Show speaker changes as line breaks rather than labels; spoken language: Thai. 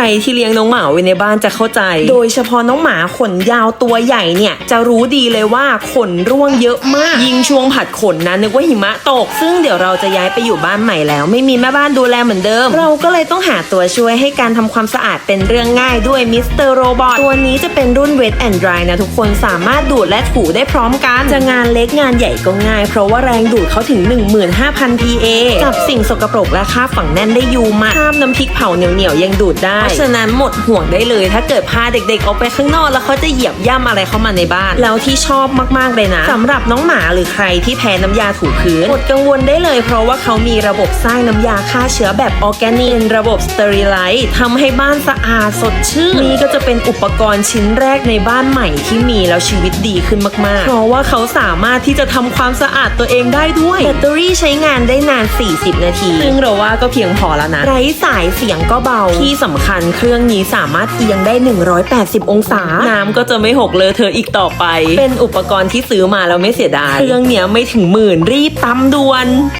รที่เลี้ยงน้องหมาไว้ในบ้านจะเข้าใจ โดยเฉพาะน้องหมาขนยาวตัวใหญ่เนี่ย จะรู้ดีเลยว่าขนร่วงเยอะมาก ยิ่งช่วงผัดขนนะนึกว่าหิมะตก ซึ่งเดี๋ยวเราจะย้ายไปอยู่บ้านใหม่แล้ว ไม่มีแม่บ้านดูแลเหมือนเดิม เราก็เลยต้องหาตัวช่วยให้การทำความสะอาดเป็นเรื่องง่ายด้วยมิสเตอร์โรบอทตัวนี้จะเป็นรุ่น Wet and Dry นะทุกคนสามารถดูดและถูได้พร้อมกันจะงานเล็กงานใหญ่ก็ง่าย เพราะว่าแรงดูดเขาถึง 15,000 PA จับสิ่งสกปรกและคราบฝังแน่นได้อยูมากข้ามน้ำพริกเผาเหนียวๆยังดูดได้ราะฉะนั้นหมดห่วงได้เลย ถ้าเกิดพาเด็กๆออกไปข้างนอกแล้วเขาจะเหยียบย่ำอะไรเข้ามาในบ้าน แล้วที่ชอบมากๆเลยนะสำหรับน้องหมาหรือใครที่แพ้น้ำยาถูพื้นหมดกังวลได้เลย เพราะว่าเขามีระบบสร้างน้ำยาฆ่าเชื้อแบบออร์แกนิกเป็นระบบสเตอริไลท์ทำให้บ้านสะอาดสดชื่นนี่ก็จะเป็นอุปกรณ์ชิ้นแรกในบ้านใหม่ที่มีแล้วชีวิตดีขึ้นมากๆ เพราะว่าเขาสามารถที่จะทำความสะอาดตัวเองได้ด้วยแบตเตอรี่ใช้งานได้นาน 40 นาที ซึ่งเราว่าก็เพียงพอแล้วนะไร้สายเสียงก็เบาที่สำคัญเครื่องนี้สามารถเอียงได้ 180 องศา น้ำก็จะไม่หกเลอะเธอะอีกต่อไป เป็นอุปกรณ์ที่ซื้อมาแล้วไม่เสียดาย เครื่องเนี้ยไม่ถึงหมื่นรีบตำด่วน